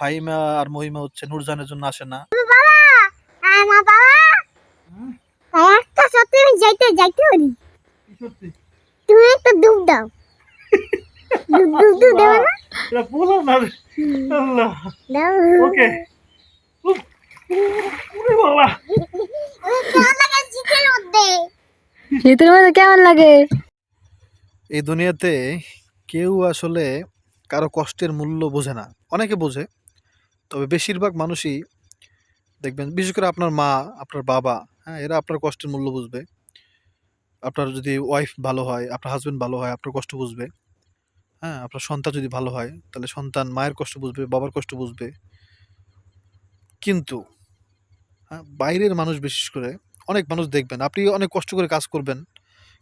ফাহিমা আর মহিমা হচ্ছে নূরজানের জন্য আসে না। একটা সত্যি আমি যাইতে যাইতে পারি। তুমি একটু ডুব দাও। ডুব ডুব ডুব দেবো না? এটা বললাম না আল্লাহ। দাও। ওকে। ওরে বাবা। আমি কেমন লাগে শীতের মধ্যে? শীতের মধ্যে কেমন লাগে? এই দুনিয়াতে কেউ আসলে কারও কষ্টের মূল্য বোঝে না। অনেকে বোঝে। তবে বেশিরভাগ মানুষই দেখবেন, বিশেষ করে আপনার মা, আপনার বাবা হ্যাঁ এরা আপনার কষ্টের মূল্য বুঝবে। আপনার যদি ওয়াইফ ভালো হয়, আপনার হাজবেন্ড ভালো হয়, আপনার কষ্ট বুঝবে। হ্যাঁ আপনার সন্তান যদি ভালো হয়, তাহলে সন্তান মায়ের কষ্ট বুঝবে, বাবার কষ্ট বুঝবে। কিন্তু হ্যাঁ বাইরের মানুষ বিশেষ করে, অনেক মানুষ দেখবেন, আপনি অনেক কষ্ট করে কাজ করবেন,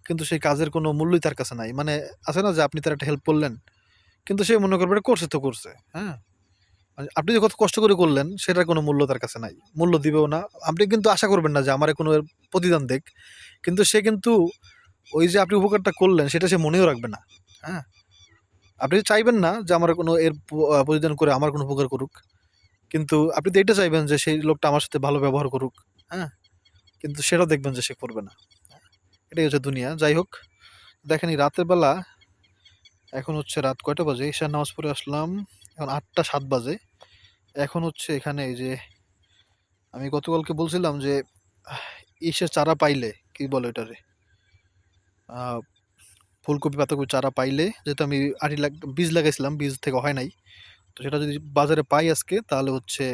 কিন্তু সেই কাজের কোনো মূল্যই তার কাছে নাই। মানে আছে না যে আপনি তার একটা হেল্প করলেন, কিন্তু সে মনে করবে এটা করছে তো করছে হ্যাঁ। আপনি যে কত কষ্ট করে করলেন, সেটার কোনো মূল্য তার কাছে নাই। মূল্য দিবেও না। আপনি কিন্তু আশা করবেন না যে আমার কোনো প্রতিদান দেখ কিন্তু সে কিন্তু ওই যে আপনি উপকারটা করলেন, সেটা সে মনেও রাখবে না। হ্যাঁ? আপনি চাইবেন না যে আমার কোনো এর প্রতিদান করে আমার কোনো উপকার করুক, কিন্তু আপনি তো এটা চাইবেন যে সেই লোকটা আমার সাথে ভালো ব্যবহার করুক। হ্যাঁ? কিন্তু সেটা দেখবেন যে সে করবে না। এটাই হচ্ছে দুনিয়া। যাই হোক, দেখেন এই রাতের বেলা, এখন হচ্ছে রাত কয়টা বাজে? ঈশার নামাজ পড়ে আসলাম, এখন আটটা সাত বাজে। এখন হচ্ছে এখানে যে আমি গতকালকে বলছিলাম যে ইসের চারা পাইলে কি বলে আহ, ফুলকপি পাতাকপি চারা পাইলে যেহেতু আমি আটি লাগ বীজ লাগাইছিলাম বীজ থেকে হয় নাই তো সেটা যদি বাজারে পাই আজকে তাহলে হচ্ছে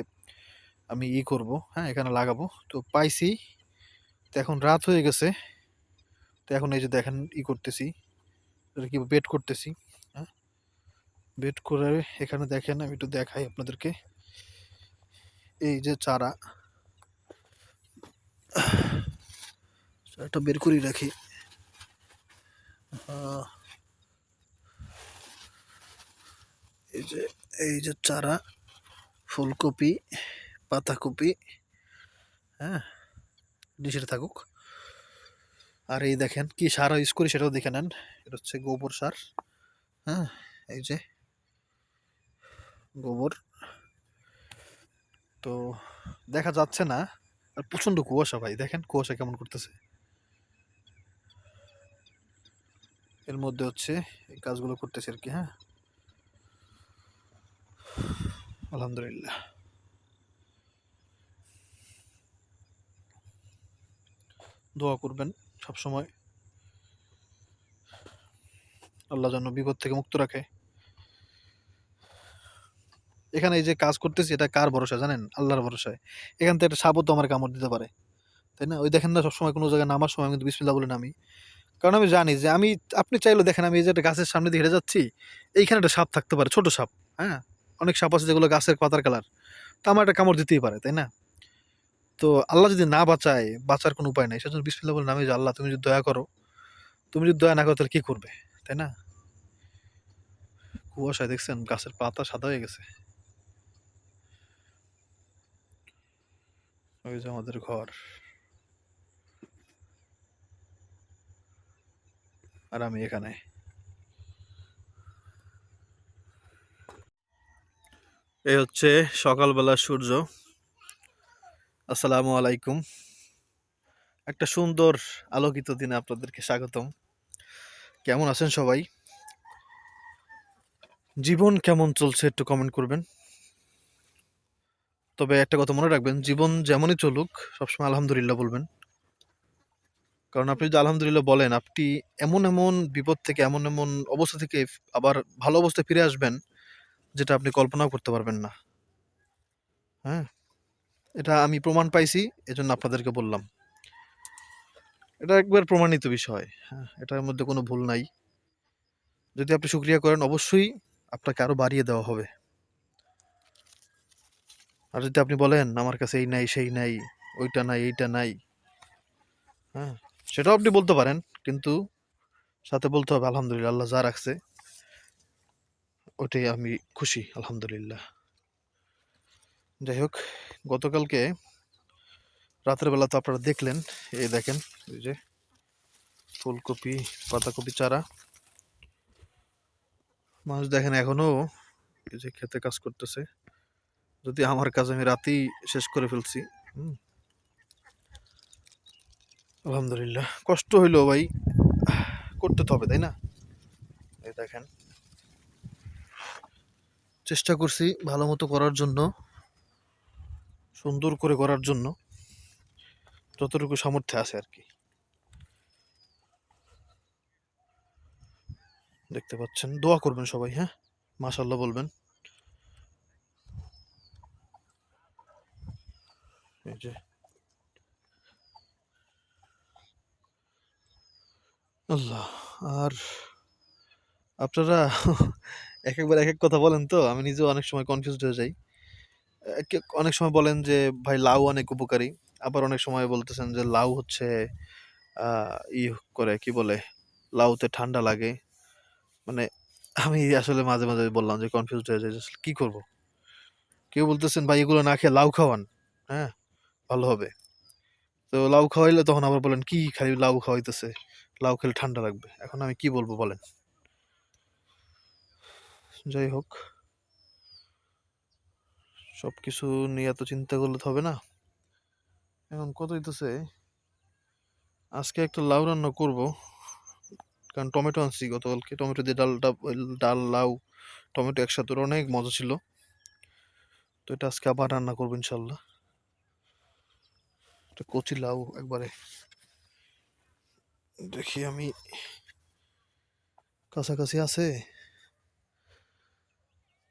আমি ই করব হ্যাঁ এখানে লাগাবো। তো পাইছি তো এখন রাত হয়ে গেছে তো এখন এই যে দেখেন ই করতেছি কি বেট করতেছি হ্যাঁ বেট করে এখানে দেখেন আমি একটু দেখাই আপনাদেরকে। এই যে চারা, চারাটা বের করে রাখি। এই যে এই যে চারা, ফুলকপি, পাতাকপি হ্যাঁ ডিশের থাকুক। আর এই দেখেন, কি সার ইউজ করি সেটাও দেখে নেন। এটা হচ্ছে গোবর সার হ্যাঁ এই যে, গোবর। তো দেখা যাচ্ছে না। আর প্রচণ্ড কুয়াশা ভাই, দেখেন কুয়াশা কেমন করতেছে। এর মধ্যে হচ্ছে এই কাজগুলো করতেছে আর কি হ্যাঁ। আলহামদুলিল্লাহ। দোয়া করবেন সব সময় আল্লাহ যেন বিপদ থেকে মুক্ত রাখে। এখানে এই যে কাজ করতেছি, এটা কার ভরসা জানেন? আল্লাহর ভরসায়। এখান থেকে একটা সাপও তো আমার কামড় দিতে পারে। তাই না? ওই দেখেন না, সবসময় কোনো জায়গায় নামার সময় কিন্তু বিসমিল্লাহ বলে নামি। কারণ আমি জানি যে আমি, আপনি চাইলে দেখেন আমি এই যে একটা গাছের সামনে দিয়ে হেঁটে যাচ্ছি, এইখানে একটা সাপ থাকতে পারে, ছোট সাপ হ্যাঁ? অনেক সাপ আছে যেগুলো গাছের পাতার কালার। তা আমার একটা কামড় দিতেই পারে, তাই না? তো আল্লাহ যদি না বাঁচায়, বাঁচার কোনো উপায় নেই। সেজন্য বিসমিল্লাহ বলে নামে যে, আল্লাহ, তুমি যদি দয়া করো, তুমি যদি দয়া না করো, তাহলে কী করবে? তাই না? কুয়াশায় দেখছেন গাছের পাতা সাদা হয়ে গেছে। ওই যে আমাদের ঘর। আর আমি এখানে। এই হচ্ছে সকালবেলা সূর্য। আসসালামু আলাইকুম। একটা সুন্দর আলোকিত দিনে আপনাদেরকে স্বাগতম। কেমন আছেন সবাই? জীবন কেমন চলছে একটু কমেন্ট করবেন। তবে একটা কথা মনে রাখবেন, জীবন যেমনই চলুক, সবসময় আলহামদুলিল্লাহ বলবেন। কারণ আপনি যদি আলহামদুলিল্লাহ বলেন, আপনি এমন এমন বিপদ থেকে, এমন এমন অবস্থা থেকে আবার ভালো অবস্থায় ফিরে আসবেন, যেটা আপনি কল্পনাও করতে পারবেন না। হ্যাঁ? এটা আমি প্রমাণ পাইছি, এজন্য আপনাদেরকে বললাম। এটা একবার প্রমাণিত বিষয় হ্যাঁ? এটার মধ্যে কোনো ভুল নাই। যদি আপনি শুক্রিয়া করেন, অবশ্যই আপনাকে আরও বাড়িয়ে দেওয়া হবে। আর যদি আপনি বলেন, আমার কাছে এই নাই, সেই নাই, ওইটা নাই, এইটা নাই হ্যাঁ সেটাও আপনি বলতে পারেন, কিন্তু সাথে বলতে হবে, আলহামদুলিল্লাহ, আল্লাহ যা রাখছে ওটাই আমি খুশি, আলহামদুলিল্লাহ। যাই হোক, গতকালকে রাতের বেলা তো আপনারা দেখলেন, এই দেখেন, এই যে ফুলকপি পাতাকপি চারা। মানুষ দেখেন এখনও এই যে খেতে কাজ করতেছে। যদি আমার কাজ আমি রাতেই শেষ করে ফেলছি। হুম। আলহামদুলিল্লাহ। কষ্ট হইল ভাই। করতে তো হবে, তাই না? এই দেখেন। চেষ্টা করছি ভালো মতো করার জন্য, সুন্দর করে করার জন্য, যতটুকু সামর্থ্য আছে আর কি। দেখতে পাচ্ছেন। দোয়া করবেন সবাই হ্যাঁ? মাশাল্লাহ বলবেন। এই আল্লাহ, আর আপনারা এক একবার এক এক কথা বলেন তো? আমি নিজেও অনেক সময় কনফিউজড হয়ে যাই। অনেক সময় বলেন যে, ভাই, লাউ অনেক উপকারী। আবার অনেক সময় বলতেছেন যে, লাউ হচ্ছে ই করে, কি বলে, লাউতে ঠান্ডা লাগে। মানে আমি আসলে মাঝে মাঝে বললাম যে কনফিউজড হয়ে যাই কি করব? কেউ বলতেছেন, ভাই, এগুলো না খেয়ে লাউ খাওয়ান। হ্যাঁ? ভালো হবে। তো লাউ খাওয়াইলে, তখন আবার বলেন, কি খালি লাউ খাওয়াইতেছে? লাউ খেলে ঠান্ডা লাগবে। এখন আমি কি বলব বলেন? যাই হোক। সব কিছু নিয়ে এত চিন্তা করলে তো হবে না। এখন কত হইতেছে? আজকে একটা লাউ রান্না করব। কারণ টমেটো আনছি গতকালকে। টমেটো দিয়ে ডালটা, ডাল, লাউ, টমেটো একসাথে অনেক মজা ছিল। তো এটা আজকে আবার রান্না করব ইনশাল্লাহ। এটা কচি লাউ একবারে। দেখি আমি কাছাকাছি আছে?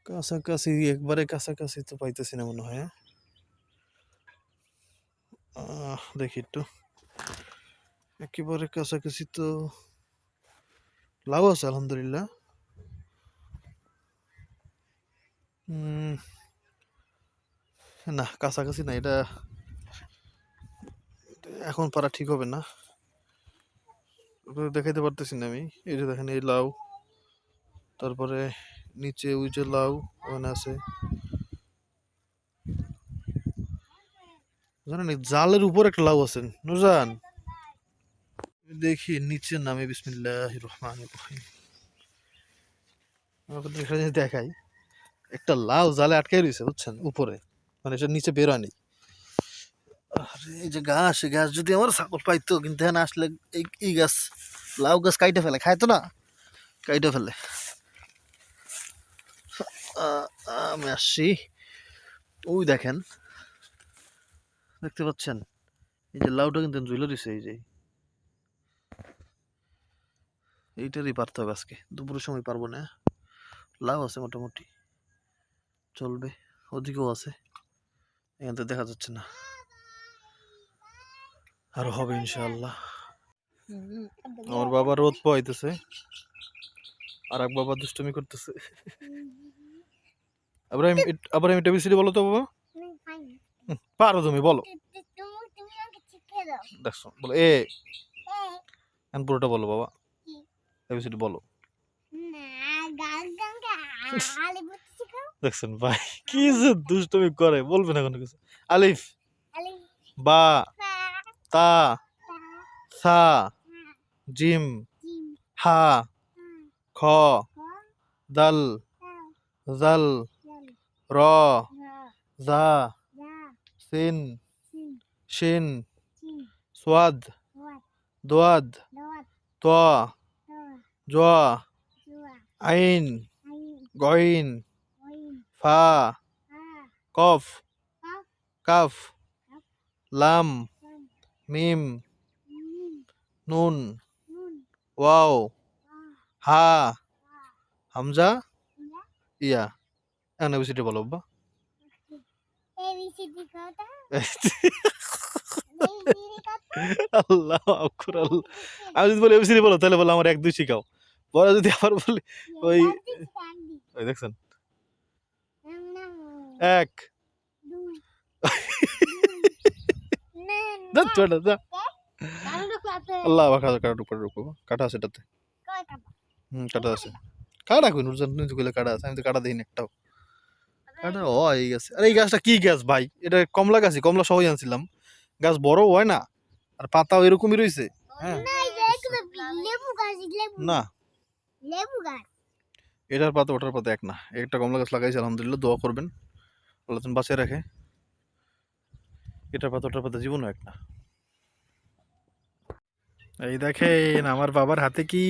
কাছাকাছি, একবারে কাছাকাছি তো পাইতেছি না মনে হয় হ্যাঁ? দেখি একটু। একেবারে কাছাকাছি তো লাউ আছে, আলহামদুলিল্লাহ। না, কাছাকাছি না, এটা এখন পারা ঠিক হবে না। দেখাইতে পারতেছি না আমি। এই যে দেখেন, এই লাউ, তারপরে নিচে ওই যে লাউ ওখানে আছে। জানেন জালের উপর একটা লাউ আছে নুরজান দেখি, নিচের নামে বিসমিল্লাহ রহমান দেখাই। একটা লাউ জালে আটকাই রয়েছে, বুঝছেন? উপরে। মানে এটা নিচে বের হয়নি। আরে এই যে গাছ, এই গাছ যদি আমার ছাগল পাইতো, কিন্তু এখানে আসলে এই এই গাছ, লাউ গাছ কাইটে ফেলে, খায় তো না? কাইটে ফেলে। আমি আসছি। ওই দেখেন, দেখতে পাচ্ছেন? এই যে লাউটা কিন্তু ঝুলে দিছে, এই যে। এইটারই পারতে হবে আজকে। দুপুরের সময় পারব না। লাউ আছে মোটামুটি। চলবে। ওদিকেও আছে। এখান থেকে দেখা যাচ্ছে না। আরও হবে ইনশাআল্লাহ। আমার বাবা রোদ পোয়াইতেছে আর এক বাবা দুষ্টমি করতেছে। আবার আমি আবার আমি বলো তো বাবা। পারো তুমি বলো। দেখছ বলো এ। এখন পুরোটা বলো বাবা। কি? টেবিসিডি বলো। দেখছেন ভাই কি যে দুষ্টমি করে বলবে না কোনো কিছু। আলিফ। বা। তা, সা, জিম, হা, খ, দাল, জাল, র, জা, সিন, শিন, সোয়াদ, দোয়াদ, ত, জুয়া, আইন, গইন, ফা, কফ, কাফ, লাম মিম নুন ওয়াও হা হামজা ইয়া। এখন এবিসিডি বলো বাবা আল্লাহ আকবর আল্লাহ। আমি যদি বলি এবিসিডি বলো তাহলে বলো আমার এক দুই শিখাও। পরে যদি আবার বলি ওই ওই দেখছেন? এক। আল্লাহ কাটা কাটা আছে এটাতে হুম কাটা আছে কাটা কই নুরজান তুমি তো কইলে কাটা আছে আমি তো কাটা দিই না একটাও কাটা ও এই গেছে আরে এই গাছটা কি গাছ ভাই এটা কমলা গাছই কমলা সহই আনছিলাম গাছ বড় হয় না আর পাতাও এরকমই রয়েছে হ্যাঁ না লেবু গাছ এটার পাতা ওটার পাতা এক না একটা কমলা গাছ লাগাইছে আলহামদুলিল্লাহ দোয়া করবেন আল্লাহ বাঁচিয়ে রাখে এটার পাতা পাতা জীবনও এক না। এই দেখেন আমার বাবার হাতে কি?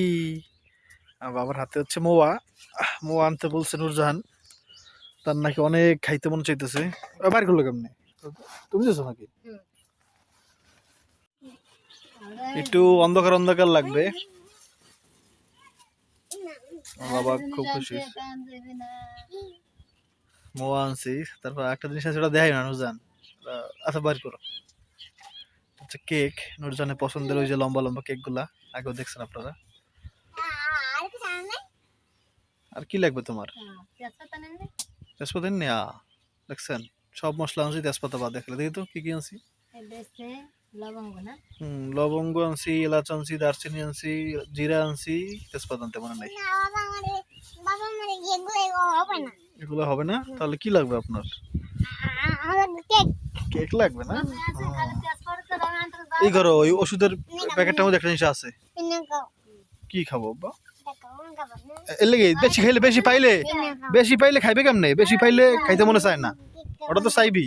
বাবার হাতে হচ্ছে মোয়া। মোয়া আনতে বলছে নুরজাহান। তার নাকি অনেক খাইতে মন চাইতেছে। করল কেমনে? তুমি দিয়েছ নাকি? একটু অন্ধকার অন্ধকার লাগবে। বাবা খুব খুশি। মোয়া আনছি। তারপর একটা জিনিস আছে ওটা দেখাই না নুরজান আহ, আচ্ছা বাইর করো। আচ্ছা কেক নুরজানের পছন্দের ওই যে লম্বা লম্বা কেকগুলা আগেও দেখছেন আপনারা? আর কি লাগবে তোমার? তেজপাতা আ দেখছেন? সব মশলা আনছি তেজপাতা বাদ দেখলে দেখি তো কি কি আনছি? লবঙ্গ আনছি এলাচ আনছি দারচিনি আনছি জিরা আনছি তেজপাতা আনতে মনে নাই। এগুলো হবে না? তাহলে কি লাগবে আপনার? কেক লাগবে না? এই ঘরে ওই ওষুধের প্যাকেটটার মধ্যে একটা জিনিস আছে। কি খাব এর লেগে বেশি খাইলে বেশি পাইলে বেশি পাইলে খাইবে কেমনে? বেশি পাইলে খাইতে মনে চায় না। ওটা তো চাইবি।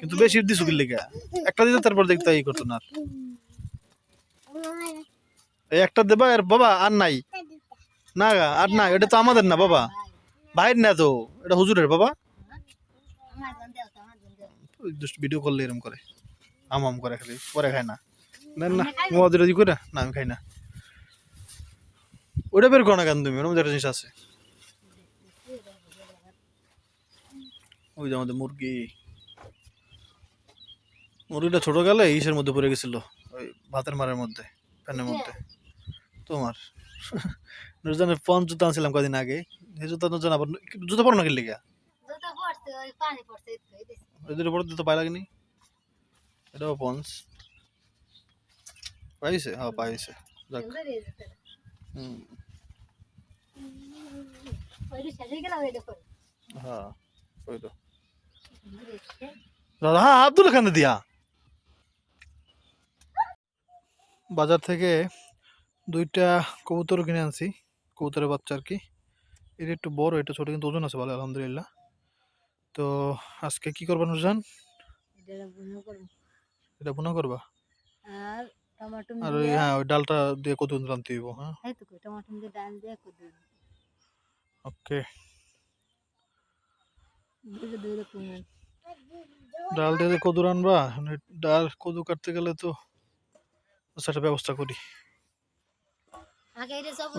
কিন্তু বেশি দিছো কি লেগে? একটা দিতে তারপর দেখতে এই করতো না আর। এই একটা দেবা আর বাবা আর নাই। না আর না এটা তো আমাদের না বাবা। বাইর না তো এটা হুজুরের বাবা। ভিডিও করলে এরকম করে। আম আম করে খালি পরে খায় না। না না মোয়াদের করে? না আমি খাই না। ওটা বের করো না কেন তুমি? ওর একটা জিনিস আছে। ওই যে আমাদের মুরগি। মুরগিটা ছোট গেলে ইসের মধ্যে পড়ে গেছিল ওই ভাতের মারের মধ্যে প্যানের মধ্যে। তোমার। নুরজানের পঞ্চ জুতা আনছিলাম কদিন আগে। এই জুতা নুরজান আবার জুতা পড়ো না এদের উপর তো পাই লাগেনি? এটাও পঞ্চ। পাইছে? হ্যাঁ পাইছে। যাক। হুম। হ্যাঁ ওই তো। দাদা হ্যাঁ আব্দুল খান দিয়া? বাজার থেকে দুইটা কবুতর কিনে আনছি। কবুতরের বাচ্চা আর কি। এটা একটু বড় এটা ছোট কিন্তু ওজন আছে ভালো আলহামদুলিল্লাহ। তো আজকে কি করবা নুরজান এটা বুনা করবা। আর টমেটো আর ওই হ্যাঁ ওই ডালটা দিয়ে কত রানতে হইব হ্যাঁ? এই তো টমেটো দিয়ে ডাল দিয়ে কুদু ওকে। ডাল দিয়ে কদু রানবা মানে ডাল কদু কাটতে গেলে তো সেটা ব্যবস্থা করি।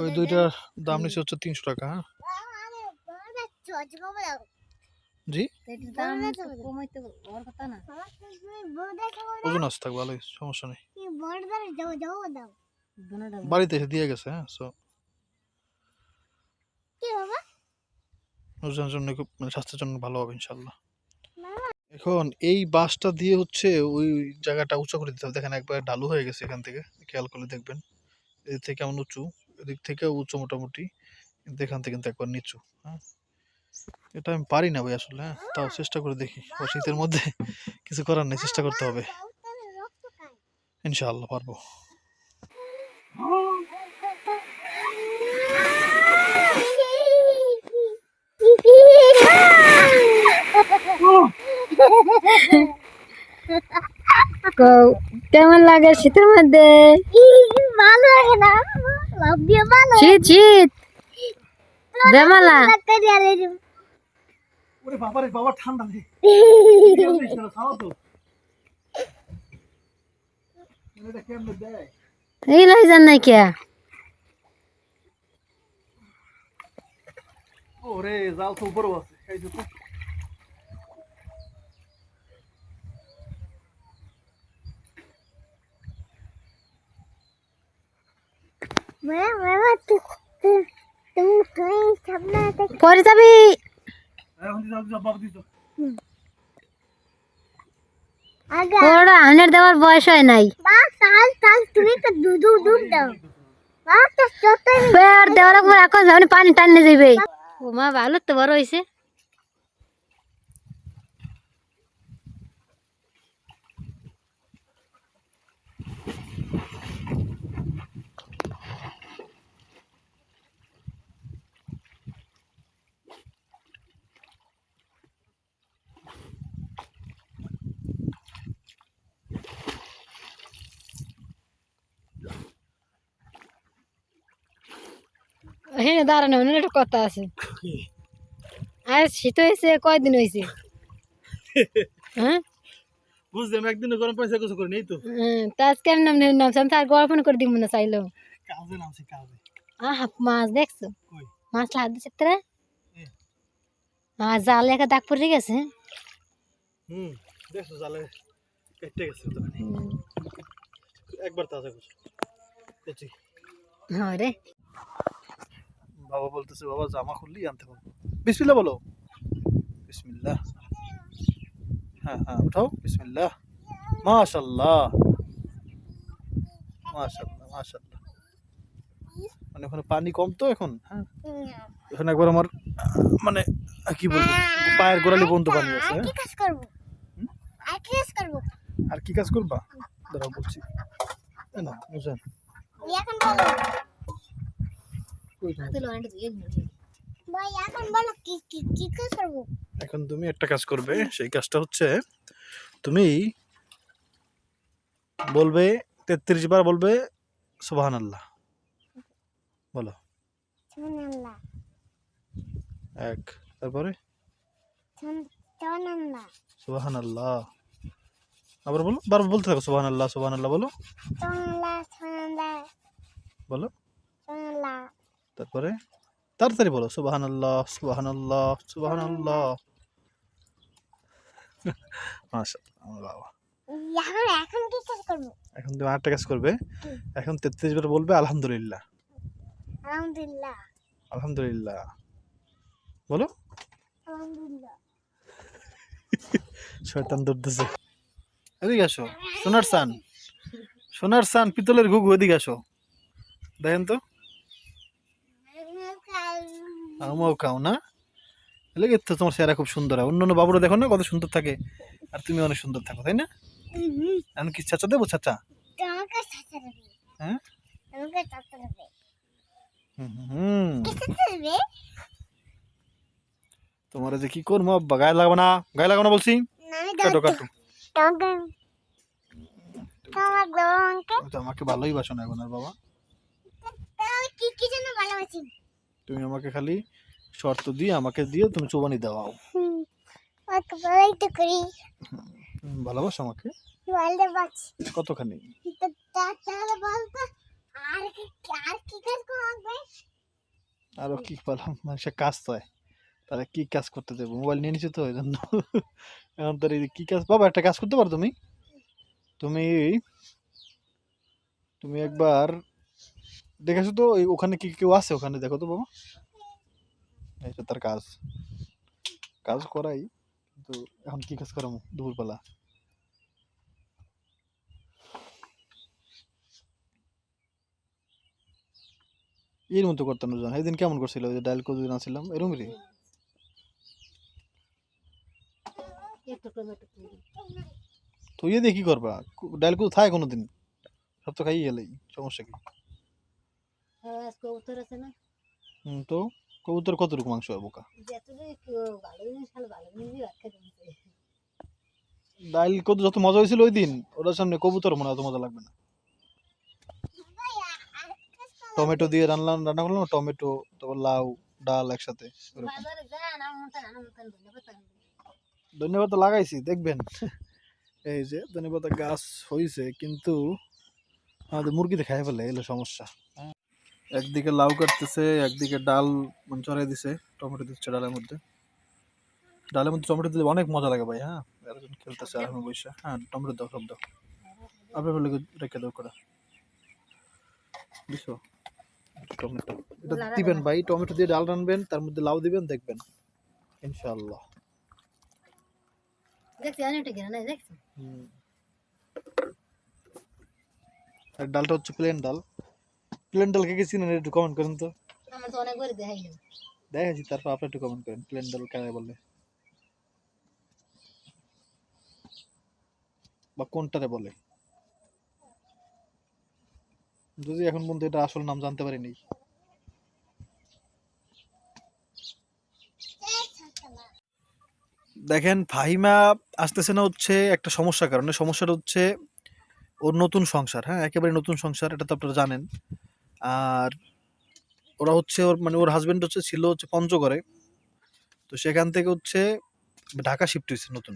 ওই দুইটার দাম নিচ্ছে হচ্ছে তিনশো টাকা হ্যাঁ? জি? ওজন আছে ভালোই সমস্যা নেই। বাড়িতে এসে দিয়ে গেছে হ্যাঁ সো কি জন্য খুব মানে স্বাস্থ্যের জন্য ভালো হবে ইনশাল্লাহ এখন এই বাসটা দিয়ে হচ্ছে ওই জায়গাটা উঁচু করে দিতে হবে। দেখেন একবার ঢালু হয়ে গেছে এখান থেকে খেয়াল করলে দেখবেন। এদিক থেকে কেমন উঁচু এদিক থেকে উঁচু মোটামুটি কিন্তু এখান থেকে কিন্তু একবার নিচু হ্যাঁ। এটা আমি পারি না ভাই আসলে হ্যাঁ? তাও চেষ্টা করে দেখি। শীতের মধ্যে কিছু করার নেই চেষ্টা করতে হবে। ইনশাআল্লাহ পারব। কেমন লাগে শীতের মধ্যে? ভালো লাগে না। লাভ ভালো শীত শীত। বেমালা। ওরে বাবা রে বাবা ঠান্ডা নেই খাওয়া তো এটা কেমনে দেয় এই লই কে? ওরে জাল উপরও আছে এই পরে যাবি। ওরা আনের দেওয়ার বয়স হয় নাই। দেওয়ার এখন পানি টানে যাবে ও মা ভালো তো বড় হয়েছে হ্যাঁ দাঁড়ানো একটা কথা আছে। আর শীত হয়েছে কয়দিন হয়েছে? হ্যাঁ? বুঝলাম একদিনে গরম পয়সা কিছু করে নেই তো। হ্যাঁ, তা আজকে আমি নাম নামছি আমি তার গল্প করে দিব না চাইলেও। কাজে নামছি কাজে। আহ মাছ দেখছ? মাছ হাত দিচ্ছে তোরা। আর জালে একটা দাগ পড়ে গেছে। হুম দেখছ জালে কেটে গেছে তো একবার তাজা করছ। হ্যাঁ রে। বাবা বলতেছে বাবা জামা খুললি আনতে পারব। বিসমিল্লা বলো। বিসমিল্লা হ্যাঁ হ্যাঁ উঠাও। বিসমিল্লা মাশাল্লাহ মাশাল্লাহ মাশাল্লাহ মানে ওখানে পানি কম তো এখন হ্যাঁ? এখানে একবার আমার মানে কি বলব পায়ের গোড়ালি পর্যন্ত পানি আছে আর হ্যাঁ? কি কাজ আর কি কাজ আর কি কাজ করবা? দাঁড়াও বলছি। না বুঝেন এখন তুমি? ভাই এখন বলো কি কি কি কাজ করব? এখন তুমি একটা কাজ করবে সেই কাজটা হচ্ছে তুমি বলবে তেত্রিশ বার বলবে সুবাহান আল্লাহ বলো এক তারপরে? সুবহানাল্লাহ। সুবাহান আল্লাহ আবার বলো বারবার বলতে থাকো সুবাহান আল্লাহ সুবাহান আল্লাহ বলো বলো। সুবহানাল্লাহ। তারপরে তাড়াতাড়ি বলো সুবাহান আল্লাহ সুবাহান আল্লাহ সুবাহান আল্লাহ বাবা। এখন তুমি আরেকটা কাজ করবে। এখন তেত্রিশ বার বলবে আলহামদুলিল্লাহ। আলহামদুলিল্লাহ। আলহামদুলিল্লাহ। বলো। শয়তান ধরতেছে। এদিকে আসো সোনার সান সোনার সান পিতলের ঘুঘু এদিকে আসো। দেখেন তো। আমাও খাও না। লেগে তো তোমার চেহারা খুব সুন্দর হয়। অন্য বাবুরা দেখো না কত সুন্দর থাকে। আর তুমি অনেক সুন্দর থাকো তাই না? আমি কি চাচা দেবো চাচা? হ্যাঁ? হুম, তোমার যে কি করব গায়ে লাগবে না। গায়ে লাগাবো না বলছি। কাটো কাটো। আমাকে। ভালোই বাসো না এখন আর বাবা। কি কি জন্য ভালোবাসি? তুমি আমাকে খালি শর্ত দিয়ে আমাকে দিয়ে তুমি চোবানি দাও ভালোবাসো আমাকে? কতখানি? আর কি বললাম মানুষের কাজ তো তাহলে কি কাজ করতে দেবো? মোবাইল নিয়ে নিচ্ছে তো ওই জন্য। এখন তোর কি কাজ? বাবা, একটা কাজ করতে পারো তুমি? তুমি তুমি একবার দেখেছ তো? ওই ওখানে কি কেউ আছে ওখানে? দেখো তো বাবা। এটা তার কাজ। কাজ করাই কিন্তু এখন কি কাজ করামো দুপুরবেলা। এর মতো করতাম না এদিন কেমন করছিল? ওই যে ডায়াল করে দিন আসছিলাম এরকমই তুই দিয়ে কি করবা? ডায়াল করে থাকে কোনোদিন। সব তো খাই গেলেই। সমস্যা কি? উত্তর আছে না? হুম তো? কবুতর কতটুকু মাংস হয় বোকা? ডাইল কত যত মজা হয়েছিল ওই দিন ওটার সামনে কবুতর মনে অত মজা লাগবে না। টমেটো দিয়ে রান্না রান্না করলাম টমেটো তারপর লাউ ডাল একসাথে ধন্যবাদ লাগাইছি দেখবেন। এই যে ধন্যবাদ গাছ হয়েছে কিন্তু আমাদের মুরগিতে খাই ফেলে এলো সমস্যা। একদিকে লাউ কাটতেছে একদিকে ডাল চড়াই দিছে টমেটো দিচ্ছে ডালের মধ্যে। ডালের মধ্যে টমেটো দিলে অনেক মজা লাগে ভাই হ্যাঁ? একজন খেলতেছে আর আমি বসে। হ্যাঁ টমেটো দাও সব দাও। আপনার বলে রেখে দাও করে বুঝছ? টমেটো। এটা দিবেন ভাই টমেটো দিয়ে ডাল রানবেন তার মধ্যে লাউ দিবেন দেখবেন। ইনশাআল্লাহ। দেখছি অনেকটা গেলে না দেখছি। আর ডালটা হচ্ছে প্লেন ডাল। প্লেন ডাল কে চিনেন একটু কমেন্ট করেন তো। আমার তো অনেকবার দেখাই না দেখাচ্ছি তারপর আপনি একটু কমেন্ট করেন প্লেন ডাল কেন বলে। বা কোনটারে বলে। যদি এখন পর্যন্ত এটা আসল নাম জানতে পারিনি দেখেন ফাহিমা আসতেছে না হচ্ছে একটা সমস্যার কারণে। সমস্যাটা হচ্ছে ওর নতুন সংসার হ্যাঁ একেবারে নতুন সংসার এটা তো আপনারা জানেন। আর ওরা হচ্ছে ওর মানে ওর হাজবেন্ড হচ্ছে ছিল হচ্ছে পঞ্চগড়ে। তো সেখান থেকে হচ্ছে ঢাকা শিফট হয়েছে নতুন।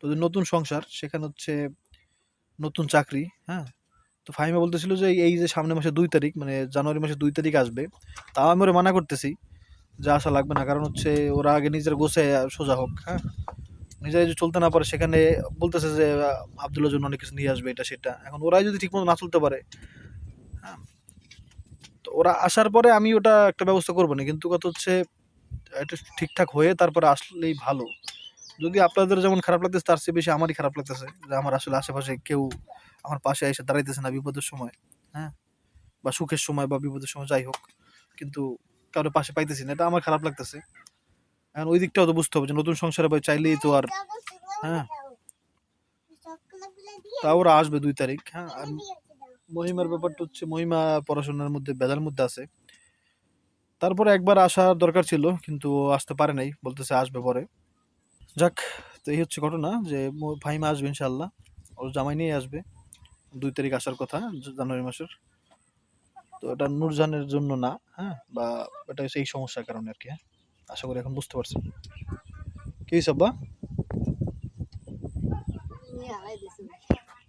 তো নতুন সংসার সেখানে হচ্ছে নতুন চাকরি হ্যাঁ? তো ফাহিমা বলতেছিল যে এই যে সামনের মাসে দুই তারিখ মানে জানুয়ারি মাসে দুই তারিখ আসবে তাও আমি ওরা মানা করতেছি যে আসা লাগবে না কারণ হচ্ছে ওরা আগে নিজের গোছে সোজা হোক হ্যাঁ? নিজেরাই যদি চলতে না পারে সেখানে বলতেছে যে আহ, আবদুল্লার জন্য অনেক কিছু নিয়ে আসবে এটা সেটা। এখন ওরাই যদি ঠিকমতো না চলতে পারে হ্যাঁ? ওরা আসার পরে আমি ওটা একটা ব্যবস্থা করব না। কিন্তু কথা হচ্ছে এটা ঠিকঠাক হয়ে তারপরে আসলেই ভালো। যদি আপনাদের যেমন খারাপ লাগতেছে, তার চেয়ে বেশি আমারই খারাপ লাগতেছে যে আমার আসলে আশেপাশে কেউ আমার পাশে এসে দাঁড়াইতেছে না বিপদের সময় হ্যাঁ? বা সুখের সময় বা বিপদের সময়, যাই হোক। কিন্তু কারও পাশে পাইতেছি না, এটা আমার খারাপ লাগতেছে। এখন ওই দিকটাও তো বুঝতে হবে যে নতুন সংসারে ভাই চাইলেই তো আর হ্যাঁ। তা ওরা আসবে দুই তারিখ হ্যাঁ? আর মহিমার ব্যাপারটা হচ্ছে মহিমা পড়াশোনার মধ্যে বেজার মধ্যে আছে। তারপরে একবার আসার দরকার ছিল, কিন্তু আসতে পারে নাই, বলতেছে আসবে পরে। যাক, তো এই হচ্ছে ঘটনা যে ম- ফাহিমা আসবে ইনশাল্লাহ ওর জামাই নিয়ে আসবে। দুই তারিখ আসার কথা জানুয়ারি মাসের। তো এটা নূরজাহানের জন্য না হ্যাঁ? বা এটা হচ্ছে এই সমস্যার কারণে আর কি হ্যাঁ? আশা করি এখন বুঝতে পারছেন। কি সব্বা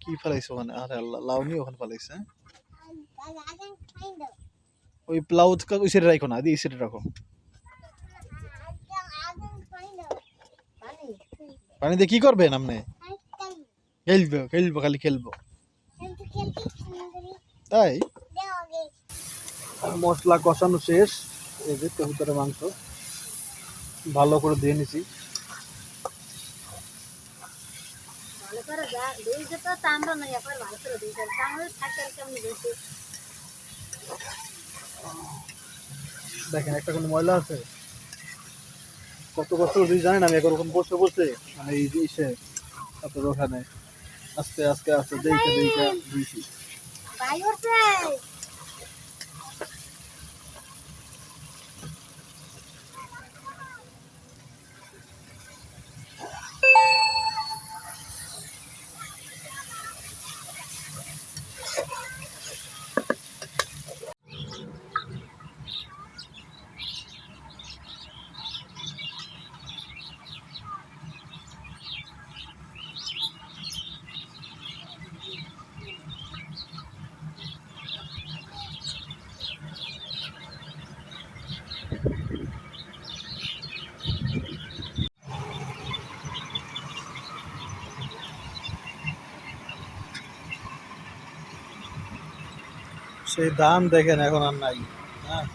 কি ফেলাইছো ওখানে আরে আল্লাহ, লাউ নিয়ে ওখানে ফেলাইছে হ্যাঁ? ওই প্লাউ ওই সাইডে রাখো না, এই সাইডে রাখো। পানি দিয়ে কি করবেন আপনি খেলব খেলব, খালি খেলব। তাই? মশলা কষানো শেষ, এই যে কবুতরের মাংস। ভালো করে দিয়ে নিছি ভালো করে যা দিয়েছে দেখেন, একটা কোনো ময়লা আছে? কত কষ্ট করে জানেন আমি একরকম বসে বসে মানে এই যে ইসে আপনার ওখানে আস্তে আস্তে আস্তে দেখে দেখে সেই দাম দেখেন এখন আর নাই হ্যাঁ?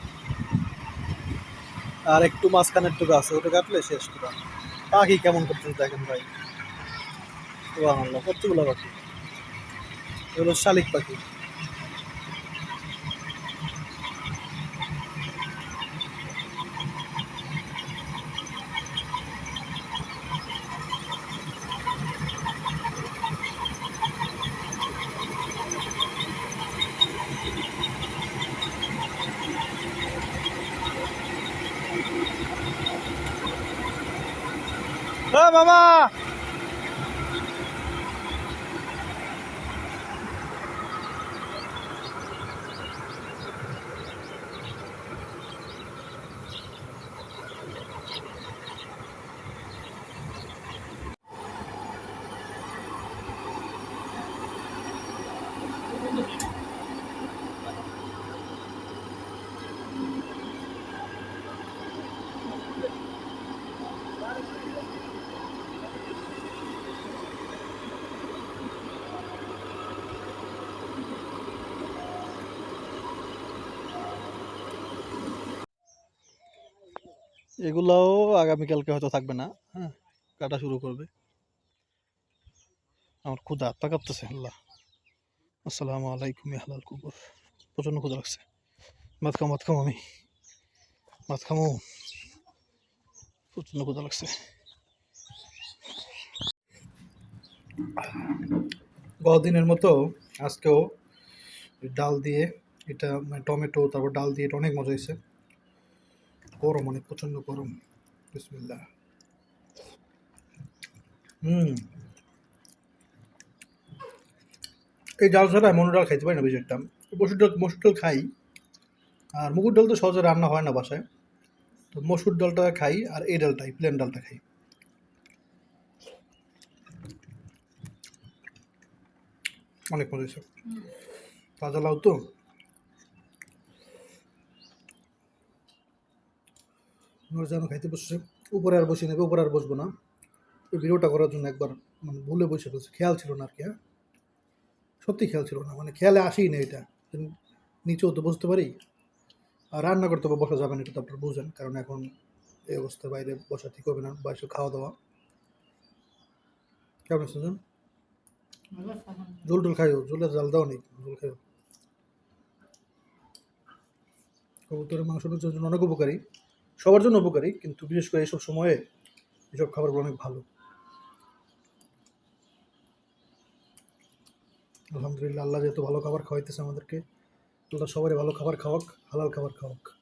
আর একটু মাঝখানের টুকু আছে, ওটা কাটলে শেষ করা পাখি কেমন করতেছে দেখেন ভাই। কতগুলো পাখি? এগুলো শালিক পাখি। হ্যাঁ মামা এগুলাও আগামীকালকে হয়তো থাকবে না হ্যাঁ কাটা শুরু করবে। আমার ক্ষুদা পা কাঁপতেছে, আল্লাহ। আসসালামু আলাইকুম হালাল কুকুর প্রচণ্ড ক্ষুদা লাগছে। ভাত খাও ভাত খাও আমি ভাত খামো। প্রচণ্ড ক্ষুদা লাগছে। গতদিনের মতো আজকেও ডাল দিয়ে এটা মানে টমেটো, তারপর ডাল দিয়ে এটা অনেক মজা হয়েছে। গরম অনেক প্রচণ্ড গরম। বিসমিল্লাহ। হুম। এই ডাল ছাড়া মনে ডাল খাইতে পারি না বেশি একটা। মসুর ডাল মসুর ডাল খাই। আর মুগুর ডাল তো সহজে রান্না হয় না বাসায়। তো মসুর ডালটা খাই আর এই ডালটাই প্লেন ডালটা খাই। অনেক মজা হয়েছে। তাজা লাউ তো? যেন খাইতে বসছে, উপরে আর বসে নেবে উপরে আর বসবো না। ওই ভিডিওটা করার জন্য একবার মানে ভুলে বসে ফেলছে, খেয়াল ছিল না আর কি হ্যাঁ? সত্যি খেয়াল ছিল না মানে খেয়ালে আসেই না এটা। নিচেও তো বসতে পারি, আর রান্না করতে বসা যাবে না, এটা তো আপনারা বুঝেন, কারণ এখন এই অবস্থায় বাইরে বসা ঠিক হবে না বাইরে খাওয়া দাওয়া। কেমন আছেন? জল টল খাইও, জলের জাল দাও নেই জল খাইও। কবুতরের মাংসটার জন্য অনেক উপকারী। সবার জন্য উপকারী, কিন্তু বিশেষ করে এইসব সময়ে এসব খাবারগুলো অনেক ভালো। আলহামদুলিল্লাহ, আল্লাহ যেহেতু ভালো খাবার খাওয়াইতেছে আমাদেরকে, আল্লাহ সবারই ভালো খাবার খাওয়াক, হালাল খাবার খাওয়াক।